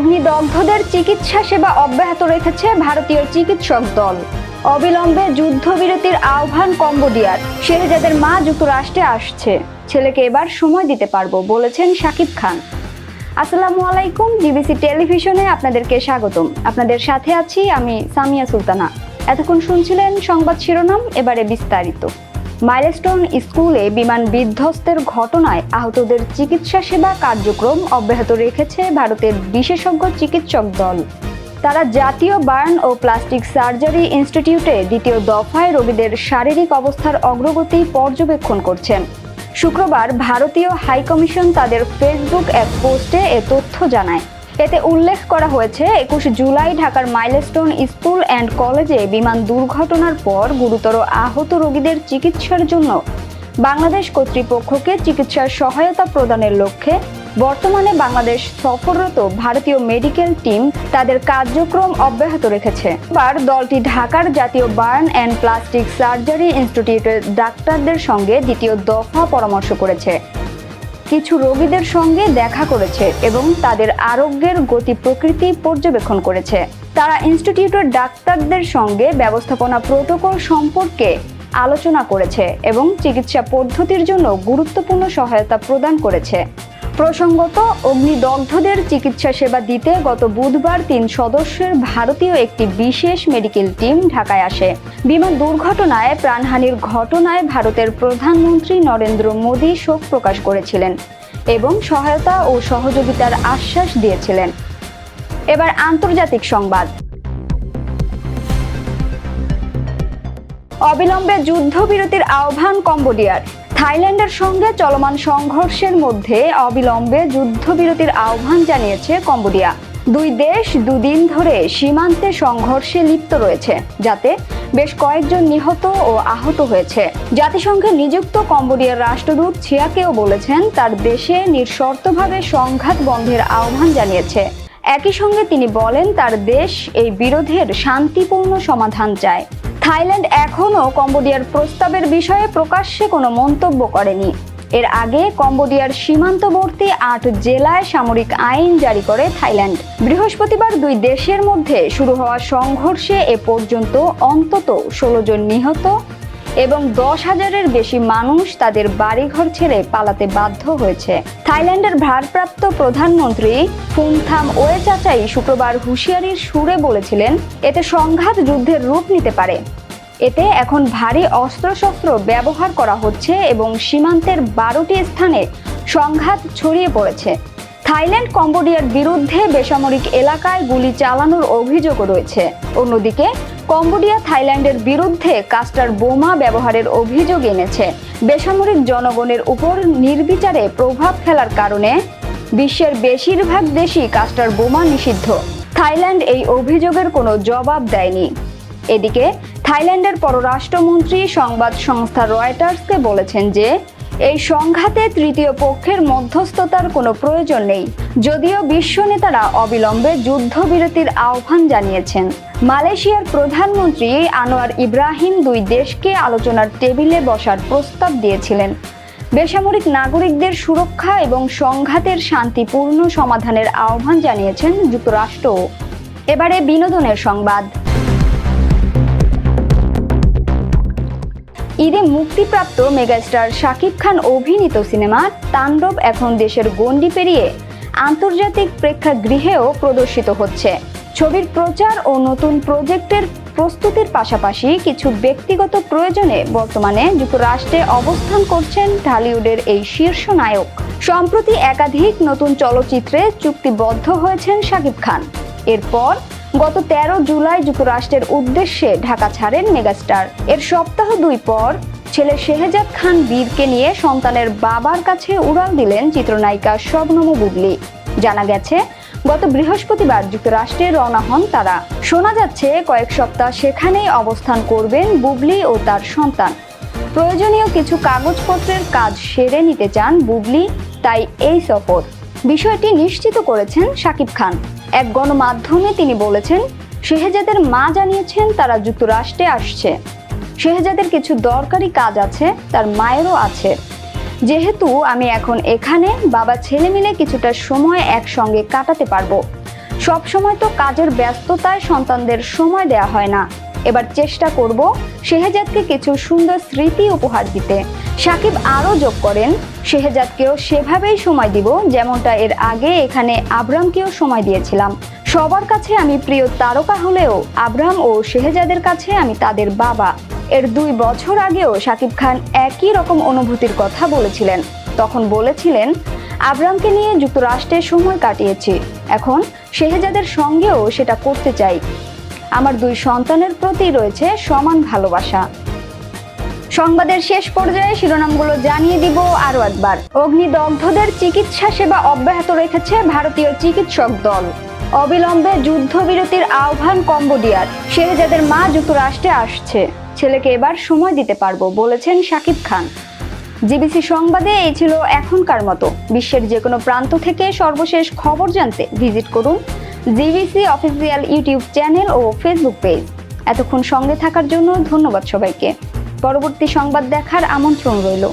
অগ্নিদগ্ধদের চিকিৎসা সেবা অব্যাহত রেখেছে ভারতীয় চিকিৎসক দল। অবিলম্বে যুদ্ধবিরতির আহ্বান কম্বোডিয়ার। শেহজাদের মা যুক্তরাষ্ট্রে আসছে। ছেলেকে এবার সময় দিতে পারব, বলেছেন শাকিব খান। আসসালামু আলাইকুম জিবিসি টেলিভিশনে আপনাদেরকে স্বাগতম। আপনাদের সাথে আছি আমি সামিয়া সুলতানা। এতক্ষণ শুনছিলেন সংবাদ শিরোনাম, এবারে বিস্তারিত। মাইলস্টোন স্কুলে বিমান বিধ্বস্তের ঘটনায় আহতদের চিকিৎসা সেবা কার্যক্রম অব্যাহত রেখেছে ভারতের বিশেষজ্ঞ চিকিৎসক দল। তারা জাতীয় বার্ন ও প্লাস্টিক সার্জারি ইনস্টিটিউটে দ্বিতীয় দফায় রোগীদের শারীরিক অবস্থার অগ্রগতি পর্যবেক্ষণ করছেন। শুক্রবার ভারতীয় হাইকমিশন তাদের ফেসবুক এক পোস্টে এ তথ্য জানায়। এতে উল্লেখ করা হয়েছে, একুশ জুলাই ঢাকার মাইলস্টোন স্কুল অ্যান্ড কলেজে বিমান দুর্ঘটনার পর গুরুতর আহত রোগীদের চিকিৎসার জন্য বাংলাদেশ কর্তৃপক্ষকে চিকিৎসার সহায়তা প্রদানের লক্ষ্যে বর্তমানে বাংলাদেশ সফররত ভারতীয় মেডিকেল টিম তাদের কার্যক্রম অব্যাহত রেখেছে। এবার দলটি ঢাকার জাতীয় বার্ন অ্যান্ড প্লাস্টিক সার্জারি ইনস্টিটিউটের ডাক্তারদের সঙ্গে দ্বিতীয় দফা পরামর্শ করেছে। কিছু রোগীদের সঙ্গে দেখা করেছে এবং তাদের আরোগ্যের গতি প্রকৃতি পর্যবেক্ষণ করেছে। তারা ইনস্টিটিউটের ডাক্তারদের সঙ্গে ব্যবস্থাপনা প্রোটোকল সম্পর্কে আলোচনা করেছে এবং চিকিৎসা পদ্ধতির জন্য গুরুত্বপূর্ণ সহায়তা প্রদান করেছে। প্রসঙ্গত, অগ্নিদগ্ধদের চিকিৎসা সেবা দিতে গত বুধবার তিন সদস্যের ভারতীয় একটি বিশেষ মেডিকেল টিম ঢাকায় আসে। বিমান দুর্ঘটনায় প্রাণহানির ঘটনায় ভারতের প্রধানমন্ত্রী নরেন্দ্র মোদী শোক প্রকাশ করেছিলেন এবং সহায়তা ও সহযোগিতার আশ্বাস দিয়েছিলেন। এবার আন্তর্জাতিক সংবাদ। অবিলম্বে যুদ্ধবিরতির আহ্বান কম্বোডিয়ার। থাইল্যান্ডের সঙ্গে চলমান সংঘর্ষের মধ্যে অবিলম্বে যুদ্ধবিরতির আহ্বান জানিয়েছে কম্বোডিয়া। দুই দেশ দুদিন ধরে সীমান্তে সংঘর্ষে লিপ্ত রয়েছে, যাতে বেশ কয়েকজন নিহত ও আহত হয়েছে। জাতিসংঘে নিযুক্ত কম্বোডিয়ার রাষ্ট্রদূত ছিয়াকেও বলেছেন, তার দেশে নিঃশর্তভাবে সংঘাত বন্ধের আহ্বান জানিয়েছে। একই সঙ্গে তিনি বলেন, তার দেশ এই বিরোধের শান্তিপূর্ণ সমাধান চায়। থাইল্যান্ড এখনও কম্বোডিয়ার প্রস্তাবের বিষয়ে প্রকাশ্যে কোনো মন্তব্য করেনি। এর আগে কম্বোডিয়ার সীমান্তবর্তী আট জেলায় সামরিক আইন জারি করে থাইল্যান্ড। বৃহস্পতিবার দুই দেশের মধ্যে শুরু হওয়া সংঘর্ষে এ পর্যন্ত অন্তত ষোলো জন নিহত এবং দশ হাজারের বেশি মানুষ তাদের বাড়িঘর ছেড়ে পালাতে বাধ্য হয়েছে। থাইল্যান্ডের ভারপ্রাপ্ত প্রধানমন্ত্রী ফুমথাম ওয়ে চাচাই শুক্রবার হুঁশিয়ারির সুরে বলেছিলেন, এতে সংঘাত যুদ্ধের রূপ নিতে পারে। এতে এখন ভারী অস্ত্রশস্ত্র ব্যবহার করা হচ্ছে এবং সীমান্তের বারোটি স্থানে সংঘাত ছড়িয়ে পড়েছে। থাইল্যান্ড, কম্বোডিয়ার বিরুদ্ধে বেসামরিক এলাকায় গুলি চালানোর অভিযোগও রয়েছে। অন্যদিকে, কম্বোডিয়া থাইল্যান্ডের বিরুদ্ধে কাস্টার বোমা ব্যবহারের অভিযোগ এনেছে। বেসামরিক জনগণের উপর নির্বিচারে প্রভাব ফেলার কারণে বিশ্বের বেশিরভাগ দেশই কাস্টার বোমা নিষিদ্ধ। থাইল্যান্ড এই অভিযোগের কোনো জবাব দেয়নি। এদিকে, থাইল্যান্ডের পররাষ্ট্রমন্ত্রী সংবাদ সংস্থা রয়টার্সকে বলেছেন যে এই সংঘাতে তৃতীয় পক্ষের মধ্যস্থতার কোনো প্রয়োজন নেই। যদিও বিশ্ব নেতারা অবিলম্বে যুদ্ধবিরতির আহ্বান জানিয়েছেন। মালয়েশিয়ার প্রধানমন্ত্রী আনোয়ার ইব্রাহিম দুই দেশকে আলোচনার টেবিলে বসার প্রস্তাব দিয়েছিলেন। বেসামরিক নাগরিকদের সুরক্ষা এবং সংঘাতের শান্তিপূর্ণ সমাধানের আহ্বান জানিয়েছেন যুক্তরাষ্ট্র এবারে বিনোদনের সংবাদ। ঈদে মুক্তিপ্রাপ্ত মেগাস্টার শাকিব খান অভিনীত সিনেমা তাণ্ডব এখন দেশের গণ্ডি পেরিয়ে আন্তর্জাতিক প্রেক্ষাগৃহেও প্রদর্শিত হচ্ছে। ছবির প্রচার ও নতুন প্রজেক্টের প্রস্তুতির পাশাপাশি কিছু ব্যক্তিগত প্রয়োজনে বর্তমানে যুক্তরাষ্ট্রে অবস্থান করছেন ঢালিউডের এই শীর্ষ নায়ক। সম্প্রতি একাধিক নতুন চলচ্চিত্রে চুক্তিবদ্ধ হয়েছেন শাকিব খান। এরপর গত তেরো জুলাই যুক্তরাষ্ট্রের উদ্দেশ্যে ঢাকা ছাড়েন মেগাস্টার। এর সপ্তাহ দুই পর ছেলে শেহজাদ খান বীরকে নিয়ে সন্তানের বাবার কাছে উড়াল দিলেন চিত্রনায়িকা শবনম বুবলি। জানা গেছে, গত বৃহস্পতিবার যুক্তরাষ্ট্রে রওনা হন তারা। শোনা যাচ্ছে, কয়েক সপ্তাহ সেখানেই অবস্থান করবেন বুবলি ও তার সন্তান। প্রয়োজনীয় কিছু কাগজপত্রের কাজ সেরে নিতে চান বুবলি, তাই এই সফর। বিষয়টি নিশ্চিত করেছেন শাকিব খান। এক গণমাধ্যমে তিনি বলেছেন, শেহজাদের মা জানিয়েছেন তারা যুক্তরাষ্ট্রে আসছে। শেহজাদের কিছু দরকারি কাজ আছে, তার মায়েরও আছে। যেহেতু আমি এখন এখানে, বাবা ছেলে মিলে কিছুটা সময় একসঙ্গে কাটাতে পারব। সবসময় তো কাজের ব্যস্ততায় সন্তানদের সময় দেয়া হয় না। এবার চেষ্টা করব শেহজাদকে কিছু সুন্দর স্মৃতি উপহার দিতে। সাকিব আরও যোগ করেন, শেহজাদকেও সেভাবেই সময় দিব যেমনটা এর আগে এখানে আবরামকেও সময় দিয়েছিলাম। সবার কাছে আমি প্রিয় তারকা হলেও আব্রাহাম ও শেহজাদের কাছে আমি তাদের বাবা। এর দুই বছর আগেও শাকিব খান একই রকম অনুভূতির কথা বলেছিলেন। তখন বলেছিলেন, আব্রামকে নিয়ে যুক্তরাষ্ট্রে সময় কাটিয়েছি। এখন শেহজাদের সঙ্গেও সেটা করতে চাই। আমার দুই সন্তানের প্রতি রয়েছে সমান ভালোবাসা। সংবাদের শেষ পর্যায়ে শিরোনামগুলো জানিয়ে দিব আরও একবার। অগ্নিদগ্ধদের চিকিৎসা সেবা অব্যাহত রেখেছে ভারতীয় চিকিৎসক দল। অবিলম্বে যুদ্ধবিরতির আহ্বান কম্বোডিয়ার। শেহজাদের মা যুক্তরাষ্ট্রে আসছে। ছেলেকে এবার সময় দিতে পারব, বলেছেন শাকিব খান। জিবিসি সংবাদে এই ছিল এখনকার মতো। বিশ্বের যে কোনো প্রান্ত থেকে সর্বশেষ খবর জানতে ভিজিট করুন। জিবিসি অফিসিয়াল ইউটিউব চ্যানেল ও ফেসবুক পেজ। এতক্ষণ সঙ্গে থাকার জন্য ধন্যবাদ সবাইকে। পরবর্তী সংবাদ দেখার আমন্ত্রণ রইল।